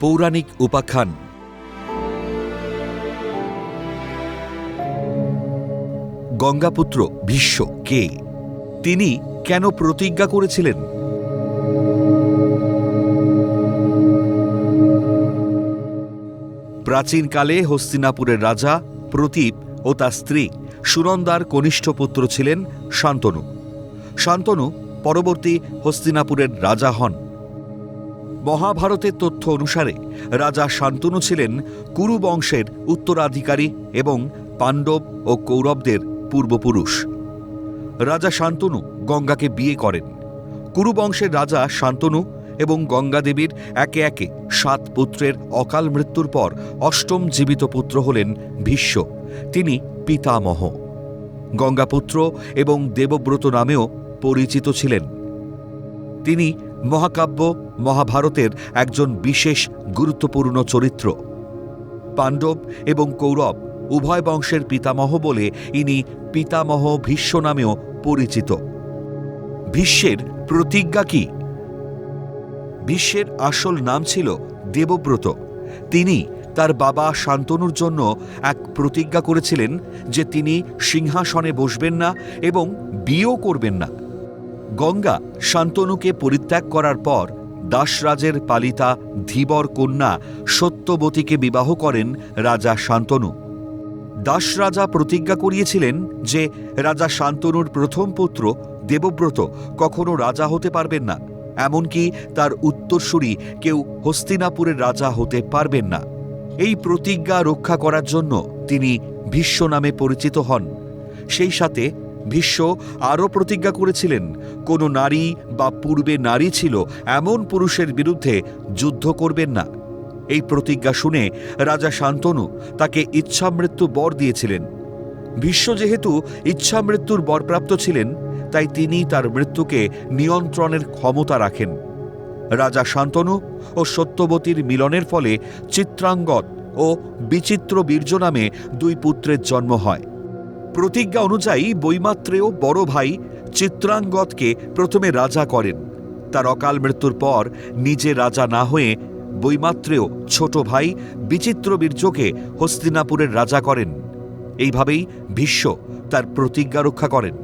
পৌরাণিক উপাখ্যান। গঙ্গাপুত্র ভীষ্ম, কে? তিনি কেন প্রতিজ্ঞা করেছিলেন? প্রাচীনকালে হস্তিনাপুরের রাজা, প্রতীপ ও তার স্ত্রী সুনন্দার কনিষ্ঠ পুত্র ছিলেন শান্তনু। শান্তনু পরবর্তী হস্তিনাপুরের রাজা হন। মহাভারতের তথ্য অনুসারে রাজা শান্তনু ছিলেন কুরু বংশের উত্তরাধিকারী এবং পাণ্ডব ও কৌরবদের পূর্বপুরুষ। রাজা শান্তনু গঙ্গাকে বিয়ে করেন। কুরু বংশের রাজা শান্তনু এবং গঙ্গা দেবীর একে একে সাত পুত্রের অকাল মৃত্যুর পর অষ্টম জীবিত পুত্র হলেন ভীষ্ম। তিনি পিতামহ। গঙ্গাপুত্র এবং দেবব্রত নামেও পরিচিত ছিলেন। তিনি মহাকাব্য মহাভারতের একজন বিশেষ গুরুত্বপূর্ণ চরিত্র। পাণ্ডব এবং কৌরব উভয় বংশের পিতামহ বলে ইনি পিতামহ ভীষ্ম নামেও পরিচিত। ভীষ্মের প্রতিজ্ঞা কি? ভীষ্মের আসল নাম ছিল দেবব্রত। তিনি তার বাবা শান্তনুর জন্য এক প্রতিজ্ঞা করেছিলেন যে তিনি সিংহাসনে বসবেন না এবং বিয়েও করবেন না। গঙ্গা শান্তনুকে পরিত্যাগ করার পর দাসরাজের পালিতা ধীবর কন্যা সত্যবতীকে বিবাহ করেন রাজা শান্তনু। দাসরাজা প্রতিজ্ঞা করিয়েছিলেন যে রাজা শান্তনুর প্রথম পুত্র দেবব্রত কখনো রাজা হতে পারবেন না, এমনকি তার উত্তরসূরি কেউ হস্তিনাপুরের রাজা হতে পারবেন না। এই প্রতিজ্ঞা রক্ষা করার জন্য তিনি ভীষ্ম নামে পরিচিত হন। সেই সাথে ভীষ্ম আরও প্রতিজ্ঞা করেছিলেন, কোনো নারী বা পূর্বে নারী ছিল এমন পুরুষের বিরুদ্ধে যুদ্ধ করবেন না। এই প্রতিজ্ঞা শুনে রাজা শান্তনু তাকে ইচ্ছামৃত্যু বর দিয়েছিলেন। ভীষ্ম যেহেতু ইচ্ছামৃত্যুর বরপ্রাপ্ত ছিলেন, তাই তিনি তার মৃত্যুকে নিয়ন্ত্রণের ক্ষমতা রাখেন। রাজা শান্তনু ও সত্যবতীর মিলনের ফলে চিত্রাঙ্গদ ও বিচিত্র বীর্য নামে দুই পুত্রের জন্ম হয়। প্রতিজ্ঞা অনুযায়ী বৈমাত্রেয় বড় ভাই চিত্রাঙ্গদকে প্রথমে রাজা করেন। তার অকাল মৃত্যুর পর নিজে রাজা না হয়ে বৈমাত্রেয় ছোট ভাই বিচিত্র বীর্যকে হস্তিনাপুরের রাজা করেন। এইভাবেই ভীষ্ম তার প্রতিজ্ঞা রক্ষা করেন।